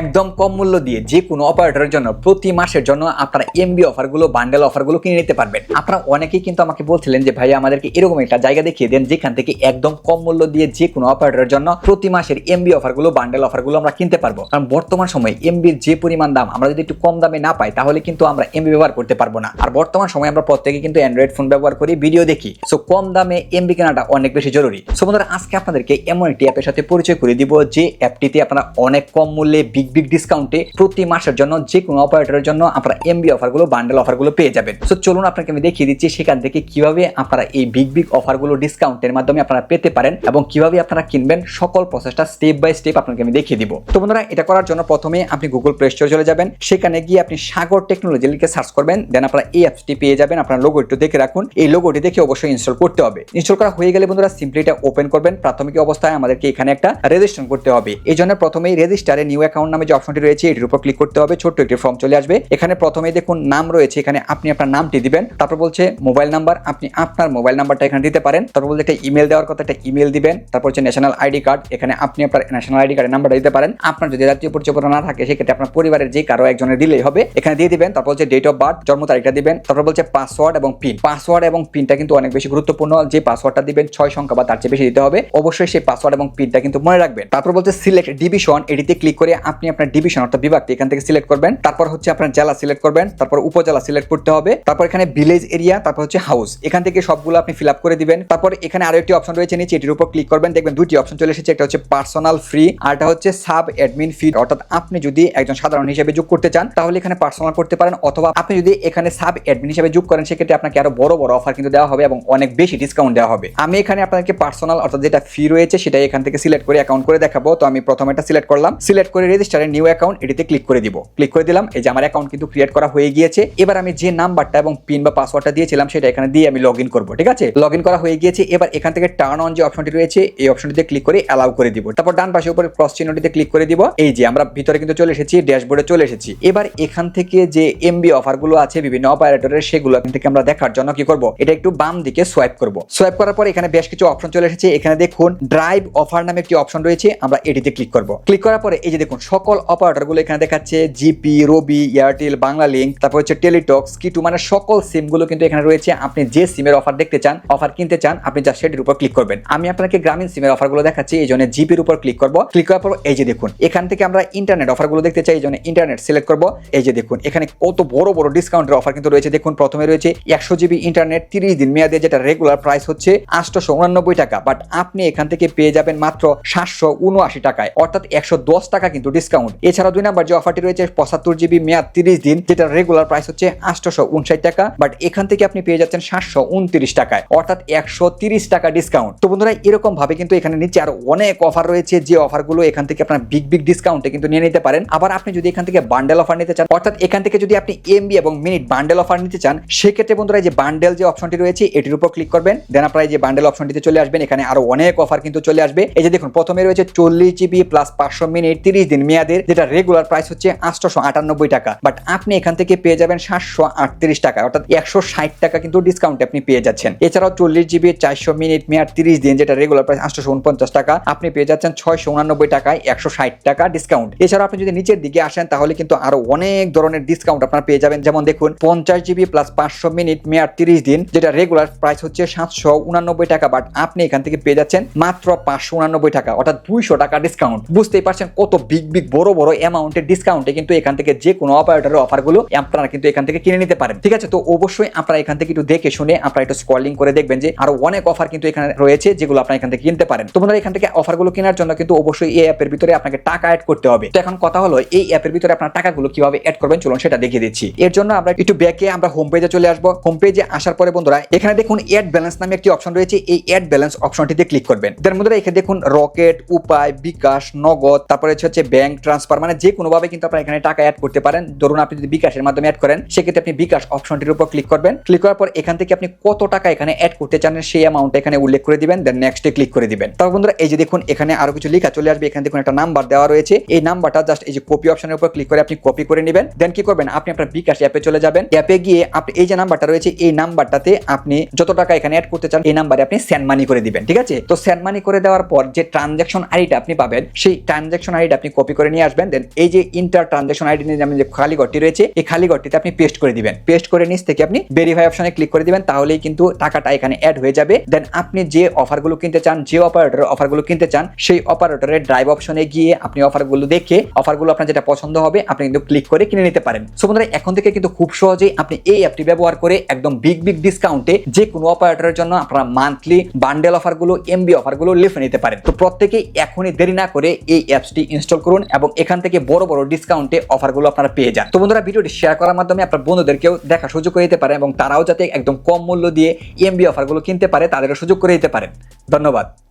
একদম কম মূল্য দিয়ে যে কোনো অপারেটরের জন্য প্রতি মাসের জন্য আপনারা এমবি অফারগুলো বান্ডেল অফারগুলো কিনে নিতে পারবেন। আপনারা অনেকেই কিন্তু আমাকে বলছিলেন যে ভাই আমাদেরকে এরকম একটা জায়গা দেখিয়ে দেন যেখান থেকে একদম কম মূল্য দিয়ে যে কোনো অপারেটরের জন্য প্রতি মাসের এমবি অফারগুলো বান্ডেল অফারগুলো আমরা কিনতে পারব। কারণ বর্তমান সময়ে এমবির যে পরিমাণ দাম, আমরা যদি একটু কম দামে না পাই, তাহলে কিন্তু আমরা এমবি ব্যবহার করতে পারব না। আর বর্তমান সময়ে আমরা প্রত্যেকে কিন্তু অ্যান্ড্রয়েড ফোন ব্যবহার করি ভিডিও দেখি। সো কম দামে এমবি কেনাটা অনেক বেশি জরুরি। সো বন্ধুরা, আজকে আপনাদেরকে এমন একটি অ্যাপের সাথে পরিচয় করে দিব যে অ্যাপটিতে আপনারা অনেক কম মূল্যে বিগ বিগ ডিসকাউন্টে প্রতি মাসের জন্য যে কোনো অপারেটরের জন্য আপনারা এমবি অফারগুলো বান্ডেল অফারগুলো পেয়ে যাবেন। সো চলুন আপনাকে আমি দেখিয়ে দিচ্ছি সেখান থেকে কীভাবে আপনারা এই বিগ বিগ অফারগুলো ডিসকাউন্টের মাধ্যমে আপনারা পেতে পারেন এবং কীভাবে আপনারা কিনবেন সকল প্রসেসটা স্টেপ বাই স্টেপ আপনাকে আমি দেখিয়ে দিব। তো বন্ধুরা, এটা করার জন্য প্রথমে আপনি গুগল প্লে স্টোরে চলে যাবেন। সেখানে গিয়ে আপনি সাগর টেকনোলজি লিখে সার্চ করবেন। দেন আপনারা এই অ্যাপসটি পেয়ে যাবেন। আপনার লোগো একটু দেখে রাখুন। এই লোগোটি দেখে অবশ্যই ইনস্টল করতে হবে। ইনস্টল করা হয়ে গেলে বন্ধুরা সিম্পলি এটা ওপেন করবেন। প্রাথমিক অবস্থায় আমাদেরকে এখানে একটা রেজিস্ট্রেশন করতে হবে। এই জন্য প্রথমেই রেজিস্টারে নিউ অ্যাকাউন্ট নামে যে অপশনটি রয়েছে, এটির উপর ক্লিক করতে হবে, ছোট্ট একটি ফর্ম চলে আসবে। এখানে প্রথমেই দেখুন নাম রয়েছে, এখানে আপনি আপনার নামটি দিবেন, তারপর বলছে মোবাইল নাম্বার আপনি আপনার মোবাইল নাম্বারটা এখানে দিতে পারেন, তারপর বলছে একটা ইমেল দেওয়ার কথা, একটা ইমেল দিবেন, তারপর হচ্ছে ন্যাশনাল আইডি কার্ড এখানে আপনি আপনার ন্যাশনাল আইডি কার্ডের নাম্বারটা দিতে পারেন। আপনার যদি জাতীয় পরিচয়পত্র না থাকে, সেক্ষেত্রে আপনার পরিবারের যে কারও একজনের দিলেই হবে। এখানে দিয়ে দিবেন, তারপর হচ্ছে ডেট অফ বার্থ জন্ম তারিখটা দিবেন, তারপর বলছে পাসওয়ার্ড এবং পিন পাসওয়ার্ড এবং পিনটা কিন্তু অনেক বেশি গুরুত্বপূর্ণ যে পাসওয়ার্ডটা দিবেন, ছয় সংখ্যা বা তার চেয়ে বেশি দিতে হবে। অবশ্যই সেই পাসওয়ার্ড এবং পিনটা কিন্তু মনে রাখবেন। তারপর বলছে সিলেক্ট ডিভিশন এটিতে ক্লিক করে আপনি আপনার ডিভিশন অর্থাৎ বিভাগটি এখান থেকে সিলেক্ট করবেন। তারপর হচ্ছে আপনার জেলা সিলেক্ট করবেন, তারপর উপজেলা সিলেক্ট করতে হবে, তারপর এখানে ভিলেজ এরিয়া তারপর হচ্ছে হাউস এখান থেকে সবগুলো আপনি ফিল আপ করে দিবেন। তারপর এখানে আরও একটি অপশন রয়েছে, নিচে এটির উপর ক্লিক করবেন। দেখবেন দুটি অপশন চলে এসেছে, একটা হচ্ছে পার্সোনাল ফ্রি আর একটা হচ্ছে সাব অ্যাডমিন ফি অর্থাৎ আপনি যদি একজন সাধারণ হিসেবে যোগ করতে চান, তাহলে এখানে পার্সোনাল করতে পারেন, অথবা আপনি যদি এখানে সাব অ্যাডমিন হিসেবে যোগ করেন, সেক্ষেত্রে আপনাকে আরও বড় বড় অফার কিন্তু দেওয়া হবে এবং অনেক বেশি ডিসকাউন্ট দেওয়া হবে। আমি এখানে আপনাকে পার্সোনাল অর্থাৎ যেটা ফি রয়েছে, সেটাই এখান থেকে সিলেক্ট করে অ্যাকাউন্ট করে দেখাবো। তো আমি প্রথমে এটা সিলেক্ট করলাম। সিলেক্ট করে রেজিস্টারে নিউ অ্যাকাউন্ট এটিতে ক্লিক করে দিব। ক্লিক করে দিলাম, এই যে আমার অ্যাকাউন্ট কিন্তু ক্রিয়েট করা হয়ে গিয়েছে। এবার আমি যে নাম্বারটা এবং পিন বা পাসওয়ার্ডটা দিয়েছিলাম, সেটা এখানে দিয়ে আমি লগ ইন করব, ঠিক আছে? লগ ইন করা হয়ে গিয়েছে, এবার এখান থেকে টার্ন অন যে অপশনটি রয়েছে, এই অপশনটিতে ক্লিক করে অ্যালাউ করে দিব। তারপর ডান পাশে উপরে ক্রস চিহ্নটিতে ক্লিক করে দিব। এই যে আমরা ভিতরে কিন্তু চলে এসেছি ড্যাশবোর্ডে চলে এসেছি। এবার এখান থেকে যে এমবি অফারগুলো আছে, বিভিন্ন অপারেটরের সেগুলো এখান থেকে আমরা দেখার জন্য কি করব? এটা একটু বাম দিকে সোয়াইপ করব। সোয়াইপ করার পর এখানে বেশ কিছু অপশন চলে এসেছে। এখানে দেখুন ড্রাইভ অফার নামে একটি অপশন রয়েছে, আমরা এটিতে ক্লিক করব। ক্লিক করার পরে এই যে দেখুন সকল অপারেটরগুলো এখানে দেখাচ্ছে, GP, Robi, Airtel, Banglalink তারপর হচ্ছে টেলিটক্স, কিটু মানে সকল সিমগুলো কিন্তু এখানে রয়েছে। আপনি যে সিমের অফার দেখতে চান অফার কিনতে চান, আপনি যা সেটির উপর ক্লিক করবেন। আমি আপনাকে গ্রামীণ সিমের অফারগুলো দেখাচ্ছি, এই জন্য জিপির উপর ক্লিক করব। ক্লিক করার পর এই যে দেখুন, এখান থেকে আমরা ইন্টারনেট অফারগুলো দেখতে চাই, এই জন্য ইন্টারনেট সিলেক্ট করব। এই যে দেখুন, এখানে কত বড় বড় ডিসকাউন্টের অফার কিন্তু রয়েছে। দেখুন, প্রথমে রয়েছে একশো জিবি ইন্টারনেট তিরিশ দিন মেয়াদে, যেটা রেগুলার প্রাইস হচ্ছে আটশো উনানব্বই টাকা। বাট আপনি এখান থেকে পেয়ে যাবেন মাত্র সাতশো উনআশি টাকায়। অর্থাৎ একশো দশ টাকা কিন্তু ডিসকাউন্ট এছাড়া দুই নাম্বার যে অফারটি রয়েছে, পঁচাত্তর জিবি মেয়াদ তিরিশ দিন যেটা রেগুলার প্রাইস হচ্ছে আটশোশো উনষাট টাকা বাট এখান থেকে আপনি পেয়ে যাচ্ছেন সাতশো উনত্রিশ টাকায়, অর্থাৎ একশো তিরিশ টাকা ডিসকাউন্ট তো বন্ধুরা এরকম ভাবে কিন্তু এখানে নিচে আরও অনেক অফার রয়েছে, যে অফারগুলো এখান থেকে আপনার বিগ বিগ ডিসকাউন্টে কিন্তু নিয়ে নিতে পারেন। আবার আপনি যদি এখান থেকে বান্ডেল অফার নিতে চান, অর্থাৎ এখান থেকে যদি আপনি এমবি এবং মিনিট বান্ডেল অফার নিতে চান, সেক্ষেত্রে বন্ধুরা যে বান্ডেল যে অপশনটি রয়েছে, এটির উপর ক্লিক করবেন দেন আপনারা যে বান্ডেল অপশনটিতে চলে আসবেন, এখানে আরও অনেক অফার কিন্তু চলে আসবে। এই যে দেখুন, প্রথমে রয়েছে চল্লিশ জিবি প্লাস পাঁচশো মিনিট তিরিশ দিন মেয়াদের, যেটা রেগুলার প্রাইস হচ্ছে আটশোশো আটানব্বই টাকা। বাট আপনি এখান থেকে পেয়ে যাবেন সাতশো আটত্রিশ টাকা, অর্থাৎ একশো ষাট টাকা কিন্তু ডিসকাউন্ট আপনি পেয়ে যাচ্ছেন। এছাড়াও চল্লিশ জিবি চারশো মিনিট, মেয়াদ তিরিশ দিন, যেটা রেগুলার প্রাইস আটশো উনপঞ্চাশ টাকা, আপনি পেয়ে যাচ্ছেন ছয়শো উনানব্বই টাকায় একশো ষাট টাকা ডিসকাউন্ট এছাড়া আপনি যদি নিচের দিকে আসেন, তাহলে কিন্তু আরও অনেক ধরনের ডিসকাউন্ট আপনারা পেয়ে যাবেন। যেমন দেখুন, পঞ্চাশ জিবি প্লাস পাঁচশো মিনিট, মেয়াদ তিরিশ দিন, যেটা রেগুলার প্রাইস হচ্ছে সাতশো উনানব্বই টাকা। বাট আপনি এখান থেকে পেয়ে যাচ্ছেন মাত্র পাঁচশো উনানব্বই টাকা, অর্থাৎ দুইশো টাকা ডিসকাউন্ট বুঝতেই পারছেন কত বিগ বিগ বড় বড় অ্যামাউন্টের ডিসকাউন্টে কিন্তু এখান থেকে যে কোনো অপারেটরের অফারগুলো আপনারা কিন্তু এখান থেকে কিনে নিতে পারেন। ঠিক আছে? তো অবশ্যই আপনারা এখান থেকে একটু দেখে শুনে আপনারা একটু স্কলিং করে দেখবেন যে আরও অনেক অফার কিন্তু এখানে রয়েছে যেগুলো আপনারা এখান থেকে কিনতে পারেন। তো বন্ধুরা, এখান থেকে অফারগুলো কেনার জন্য কিন্তু অবশ্যই এই অ্যাপের ভিতরে আপনাকে টাকা অ্যাড করতে হবে। তো এখন কথা হলো, এই অ্যাপের ভিতরে আপনার টাকাগুলো কীভাবে অ্যাড করবেন? চলুন সেটা দেখিয়ে দিচ্ছি। এর জন্য আমরা একটু ব্যাকে আমরা হোম পেজে চলে আসব। হোম পেজে আসার পরে বন্ধুরা, এখানে দেখুন অ্যাড ব্যালেন্স নামে একটি অপশন রয়েছে। এই অ্যাড ব্যালেন্স অপশনটিতে ক্লিক করবেন। মধ্যে এখানে দেখুন রকেট উপায়, বিকাশ, নগদ, তারপরে হচ্ছে ব্যাংক ট্রান্সফার মানে যে কোনো ভাবে কিন্তু আপনারা এখানে টাকা অ্যাড করতে পারেন। ধরুন আপনি যদি বিকাশের মাধ্যমে অ্যাড করেন, সেক্ষেত্রে আপনি বিকাশ অপশনটির উপর ক্লিক করবেন। ক্লিক করার পর এখান থেকে আপনি কত টাকা এখানে অ্যাড করতে চান সেই অ্যামাউন্ট এখানে উল্লেখ করে দিবেন দেন নেক্সটে ক্লিক করে দিবেন। তারপর বন্ধুরা, এই যে দেখুন, এখানে আরও কিছু লেখা চলে আসবে। এখানে দেখুন একটা নাম্বার দেওয়া রয়েছে। এই নাম্বারটা জাস্ট এই যে কপি অপশনের উপর ক্লিক করে আপনি কপি করে নেবেন। দেন কি করবেন? আপনি আপনার বিকাশ অ্যাপে চলে যাবেন। অ্যাপে গিয়ে আপনি এই যে নাম্বারটা রয়েছে, এই নাম্বারটাতে আপনি যত টাকা এখানে অ্যাড করতে চান, এই নাম্বারে আপনি সেন্ড মানি করে দিবেন, ঠিক আছে? তো সেন্ড মানি করে দেওয়ার পর যে ট্রানজাকশন আইডিটা আপনি পাবেন, সেই ট্রানজাকশন আইডিটা আপনি কপি করে করে নিয়ে আসবেন দেন এই যে ইন্টার ট্রানজাকশন আইডি নিয়ে যে খালি ঘরটি রয়েছে, এই খালি ঘরটিতে আপনি পেস্ট করে দিবেন। পেস্ট করে নিচ থেকে আপনি ভেরিফাই অপশনে ক্লিক করে দিবেন, তাহলেই কিন্তু টাকাটা এখানে অ্যাড হয়ে যাবে। দেন আপনি যে অফারগুলো কিনতে চান, যে অপারেটরের অফারগুলো কিনতে চান, সেই অপারেটরের ড্রাইভ অপশনে গিয়ে আপনি অফারগুলো দেখে অফারগুলো আপনার যেটা পছন্দ হবে, আপনি কিন্তু ক্লিক করে কিনে নিতে পারেন। সো বন্ধুরা, এখন থেকে কিন্তু খুব সহজেই আপনি এই অ্যাপটি ব্যবহার করে একদম বিগ বিগ ডিসকাউন্টে যে কোনো অপারেটরের জন্য আপনারা মান্থলি বান্ডেল অফারগুলো এমবি অফারগুলো লিখে নিতে পারেন। তো প্রত্যেকেই এখনই দেরি না করে এই অ্যাপসটি ইনস্টল করুন। এবং এখান থেকে বড় বড় ডিসকাউন্টে অফারগুলো আপনারা পেয়ে যান। তো বন্ধুরা, ভিডিওটি শেয়ার করার মাধ্যমে আপনার বন্ধুদেরকেও দেখা সুযোগ করে দিতে পারেন এবং তারাও যাতে একদম কম মূল্য দিয়ে এমবি অফারগুলো কিনতে পারে, তাদেরও সুযোগ করে দিতে পারেন। ধন্যবাদ।